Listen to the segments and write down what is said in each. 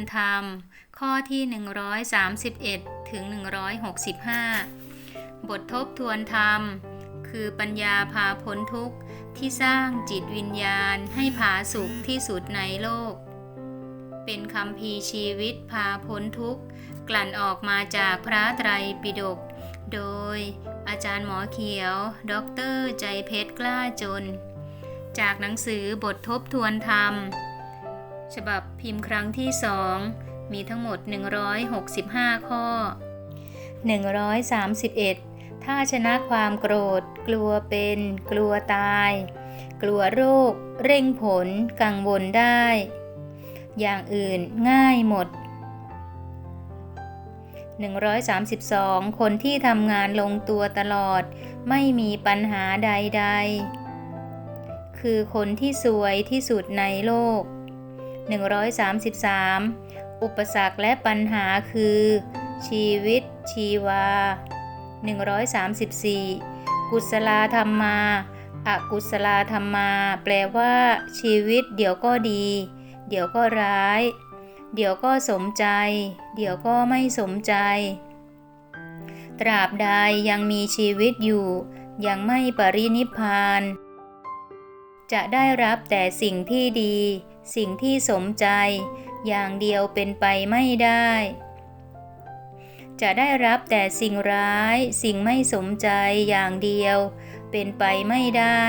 ทวนธรรม ข้อที่ 131 ถึง 165 บททบทวนธรรม คือปัญญาพาพ้นทุกข์ที่สร้างจิตวิญญาณให้ผาสุขที่สุดในโลก เป็นคำพีชีวิตพาพ้นทุกข์ กลั่นออกมาจากพระไตรปิฎกโดยอาจารย์หมอเขียว ดร ใจเพชรกล้าจน จากหนังสือบททบทวนธรรม ฉบับพิมพ์ครั้งที่สองมีทั้งหมด 165 ข้อ 131 ถ้าชนะความโกรธ กลัวเป็น กลัวตาย กลัวโรค เร่งผล กังวลได้ อย่างอื่นง่ายหมด 132 คนที่ทำงานลงตัวตลอด ไม่มีปัญหาใด ๆ คือคนที่สวยที่สุดในโลก 133 อุปสรรคและปัญหาคือ ชีวิตชีวา 134 กุศลธรรมาอากุศลธรรมา แปลว่า ชีวิตเดี๋ยวก็ดี เดี๋ยวก็ร้าย เดี๋ยวก็สมใจ เดี๋ยวก็ไม่สมใจ ตราบใดยังมีชีวิตอยู่ ยังไม่ปรินิพาน จะได้รับแต่สิ่งที่ดี สิ่งที่สมใจ อย่างเดียวเป็นไปไม่ได้ จะได้รับแต่สิ่งร้าย สิ่งไม่สมใจอย่างเดียว เป็นไปไม่ได้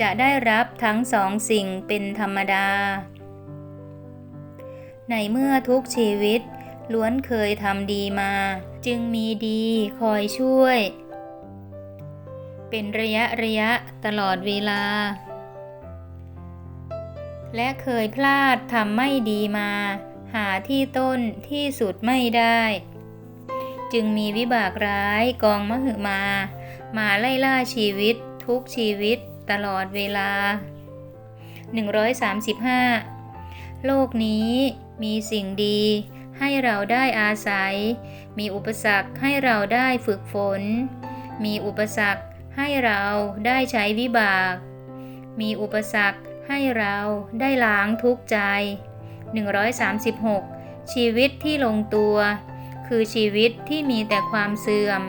จะได้รับทั้งสองสิ่งเป็นธรรมดา ในเมื่อทุกชีวิตล้วนเคยทำดีมา จึงมีดีคอยช่วย เป็นระยะระยะตลอดเวลา และเคยพลาดทำไม่ดีมา หาที่ต้นที่สุดไม่ได้ จึงมีวิบากร้ายกองมหึมา มาไล่ล่าชีวิตทุกชีวิตตลอดเวลา 135 โลกนี้มีสิ่งดีให้เราได้อาศัย มีอุปสรรคให้เราได้ฝึกฝน มีอุปสรรคให้เราได้ใช้วิบาก มีอุปสรรค ให้เราได้ล้างทุกใจ 136 ชีวิตที่ลงตัว คือชีวิตที่มีแต่ความเสื่อม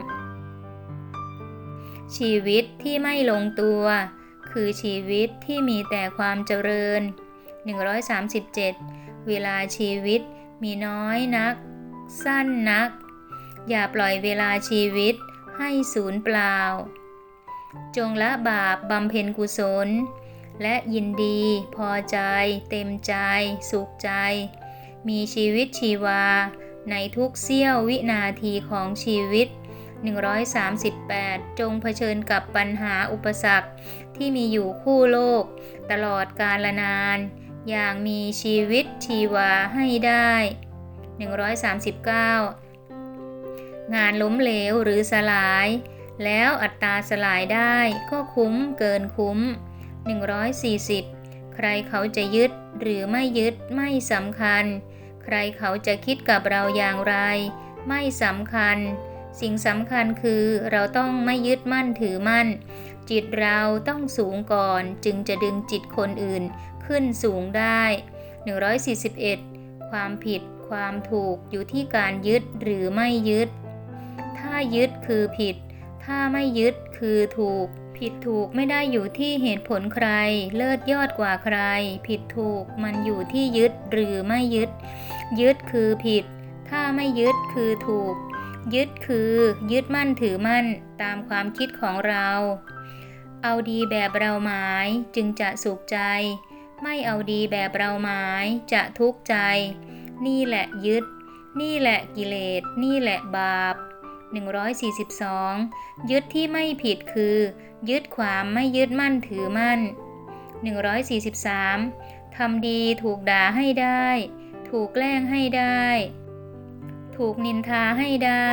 ชีวิตที่ไม่ลงตัว คือชีวิตที่มีแต่ความเจริญ 137 เวลาชีวิตมีน้อยนัก สั้นนัก อย่าปล่อยเวลาชีวิตให้สูญเปล่า จงละบาปบำเพ็ญกุศล และยินดี พอใจ เต็มใจ สุขใจ มีชีวิตชีวา ในทุกเสี้ยววินาทีของชีวิต 138 จงเผชิญกับปัญหาอุปสรรคที่มีอยู่คู่โลก ตลอดกาลนาน อย่างมีชีวิตชีวาให้ได้ 139 งานล้มเหลวหรือสลาย แล้วอัตราสลายได้ก็คุ้มเกินคุ้ม 140 ใครเขาจะยึดหรือไม่ยึดไม่สำคัญ ใครเขาจะคิดกับเราอย่างไร ไม่สำคัญ สิ่งสำคัญคือเราต้องไม่ยึดมั่นถือมั่น จิตเราต้องสูงก่อนจึงจะดึงจิตคนอื่นขึ้นสูงได้ 141 ความผิดความถูกอยู่ที่การยึดหรือไม่ยึด ถ้ายึดคือผิด ถ้าไม่ยึดคือถูก ผิดถูกไม่ได้อยู่ที่เหตุผลใคร เลิศยอดกว่าใคร ผิดถูกมันอยู่ที่ยึดหรือไม่ยึด ยึดคือผิด ถ้าไม่ยึดคือถูก ยึดคือยึดมั่นถือมั่นตามความคิดของเรา เอาดีแบบเราหมายจึงจะสุขใจ ไม่เอาดีแบบเราหมายจะทุกข์ใจ นี่แหละยึด นี่แหละกิเลส นี่แหละบาป 142 ยึดที่ไม่ผิดคือ ยึดความไม่ยึดมั่นถือมั่น 143 ทำดีถูกด่าให้ได้ ถูกแกล้งให้ได้ ถูกนินทาให้ได้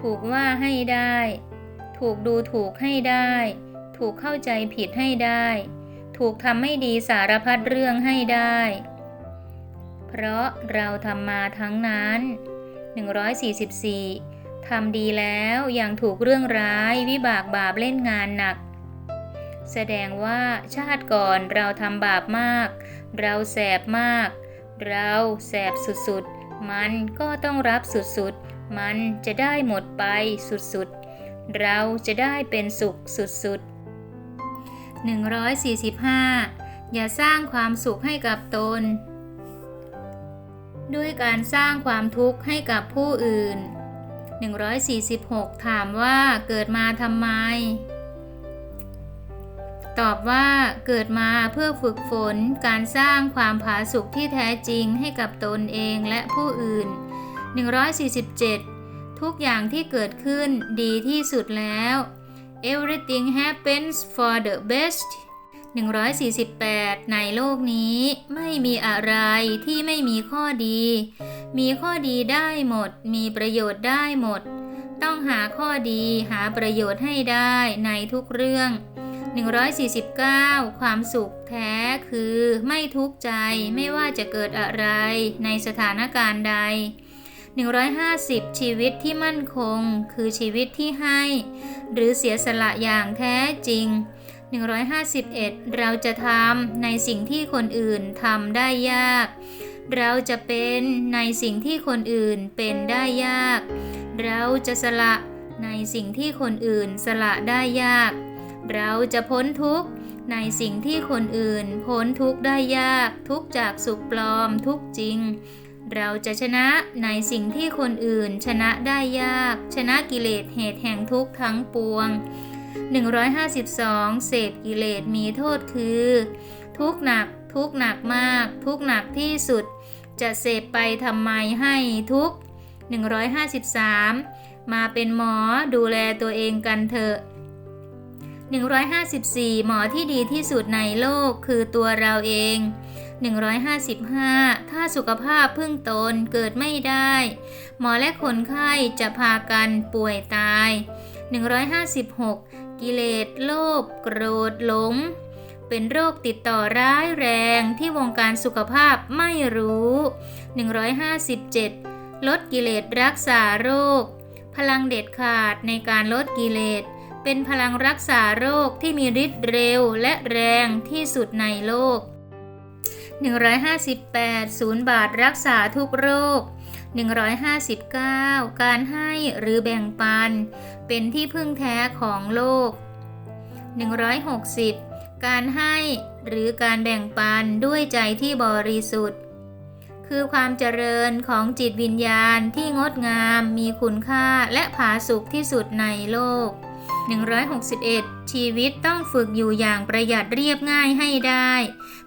ถูกว่าให้ได้ ถูกดูถูกให้ได้ ถูกเข้าใจผิดให้ได้ ถูกทำไม่ดีสารพัดเรื่องให้ได้ เพราะเราทำมาทั้งนั้น 144 ทำดีแล้วยังถูกเรื่องร้ายวิบากบาปเล่นงานหนัก แสดงว่าชาติก่อนเราทำบาปมาก เราแสบมาก เราแสบสุดๆ มันก็ต้องรับสุดๆ มันจะได้หมดไปสุดๆ เราจะได้เป็นสุขสุดๆ 145 อย่าสร้างความสุขให้กับตน ด้วยการสร้างความทุกข์ให้กับผู้อื่น 146 ถามว่าเกิดมาทำไม ตอบว่าเกิดมาเพื่อฝึกฝนการสร้างความผาสุกที่แท้จริงให้กับตนเองและผู้อื่น 147 ทุกอย่างที่เกิดขึ้นดีที่สุดแล้ว everything happens for the best 148 ในโลกนี้ไม่มีอะไรที่ไม่มีข้อดี มีข้อดีได้หมด มีประโยชน์ได้หมด ต้องหาข้อดีหาประโยชน์ให้ได้ในทุกเรื่อง 149 ความสุขแท้คือไม่ทุกข์ใจไม่ว่าจะเกิดอะไรในสถานการณ์ใด 150 ชีวิตที่มั่นคง คือชีวิตที่ให้ หรือเสียสละอย่างแท้จริง 151 เราจะทำในสิ่งที่คนอื่นทำได้ยาก เราจะเป็นในสิ่งที่คนอื่นเป็นได้ยาก เราจะสละในสิ่งที่คนอื่นสละได้ยาก เราจะพ้นทุกข์ในสิ่งที่คนอื่นพ้นทุกข์ได้ยาก ทุกจากสุขปลอมทุกจริง เราจะชนะในสิ่งที่คนอื่นชนะได้ยาก ชนะกิเลสเหตุแห่งทุกข์ทั้งปวง 152 เสพกิเลสมีโทษคือ ทุกหนักทุกหนักมาก ทุกหนักที่สุด จะเสพไปทำไมให้ทุก 153 มาเป็นหมอดูแลตัวเองกันเถอะ 154 หมอที่ดีที่สุดในโลกคือตัวเราเอง 155 ถ้าสุขภาพพึ่งตนเกิดไม่ได้ หมอและคนไข้จะพากันป่วยตาย 156 กิเลสโลภโกรธหลง เป็นโรคติดต่อร้ายแรงที่วงการสุขภาพไม่รู้ 157 ลดกิเลสรักษาโรค พลังเด็ดขาดในการลดกิเลส เป็นพลังรักษาโรคที่มีฤทธิ์เร็วและแรงที่สุดในโลก 158 ศูนย์บาทรักษาทุกโรค 159 การให้หรือแบ่งปัน เป็นที่พึ่งแท้ของโลก 160 การให้หรือการแบ่งปันด้วยใจที่บริสุทธิ์ คือความเจริญของจิตวิญญาณที่งดงามมีคุณค่าและผาสุกที่สุดในโลก 161 ชีวิตต้องฝึกอยู่อย่างประหยัดเรียบง่ายให้ได้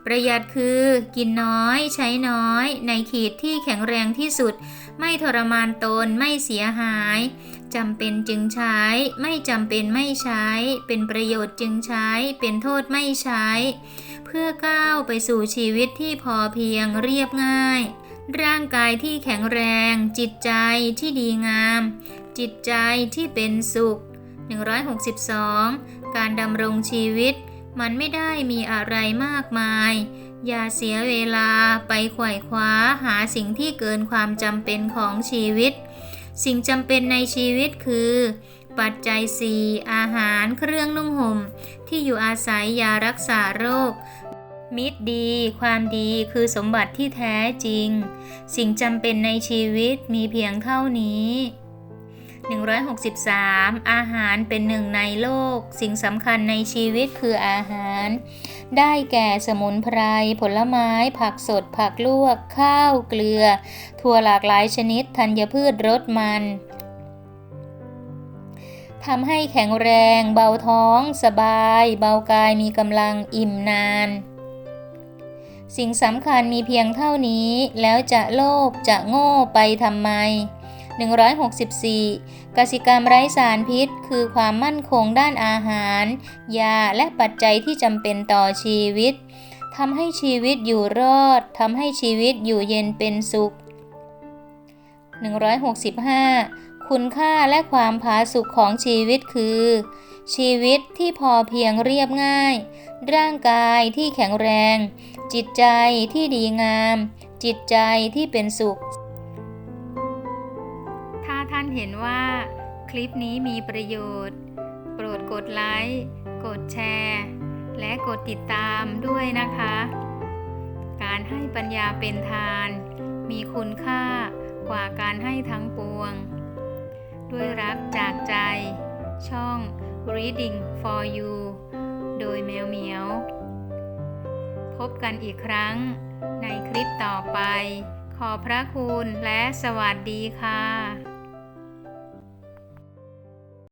ประหยัดคือกินน้อยใช้น้อย ในขีดที่แข็งแรงที่สุด ไม่ทรมานตนไม่เสียหายจำเป็นจึงใช้ ไม่จำเป็นไม่ใช้ เป็นประโยชน์จึงใช้ เป็นโทษไม่ใช้ เพื่อก้าวไปสู่ชีวิตที่พอเพียงเรียบง่าย ร่างกายที่แข็งแรง จิตใจที่ดีงาม จิตใจที่เป็นสุข 162 การดำรงชีวิต มันไม่ได้มีอะไรมากมาย อย่าเสียเวลาไปไขว่คว้าหาสิ่งที่เกินความจำเป็นของชีวิต สิ่งจำเป็นในชีวิตคือ ปัจจัยสี่อาหารเครื่องนุ่งห่ม ที่อยู่อาศัยยารักษาโรค มิตรดี ความดีคือสมบัติที่แท้จริง สิ่งจำเป็นในชีวิตมีเพียงเท่านี้ 163 อาหารเป็นหนึ่งในโลก สิ่งสำคัญในชีวิตคืออาหาร ได้แก่สมุนไพร ผลไม้ ผักสด ผักลวก ข้าว เกลือ ถั่วหลากหลายชนิด ธัญพืชรสมันทำให้แข็งแรง เบาท้อง สบาย เบากายมีกำลังอิ่มนาน สิ่งสำคัญมีเพียงเท่านี้ แล้วจะโลภจะโง่ไปทำไม 164 กสิกรรมไร้สารพิษ คือความมั่นคงด้านอาหาร ยาและปัจจัยที่จำเป็นต่อชีวิตทำให้ชีวิตอยู่รอดทำให้ชีวิตอยู่เย็นเป็นสุข 165 คุณค่าและความผาสุกของชีวิตคือ ชีวิตที่พอเพียงเรียบง่าย ร่างกายที่แข็งแรง จิตใจที่ดีงาม จิตใจที่เป็นสุข คลิปนี้มีประโยชน์ โปรดกดไลค์ กดแชร์ และกดติดตามด้วยนะคะ การให้ปัญญาเป็นทาน มีคุณค่ากว่าการให้ทั้งปวง ด้วยรักจากใจ ช่อง Reading for You โดยแมวเหมียว พบกันอีกครั้งในคลิปต่อไป ขอพระคุณและสวัสดีค่ะ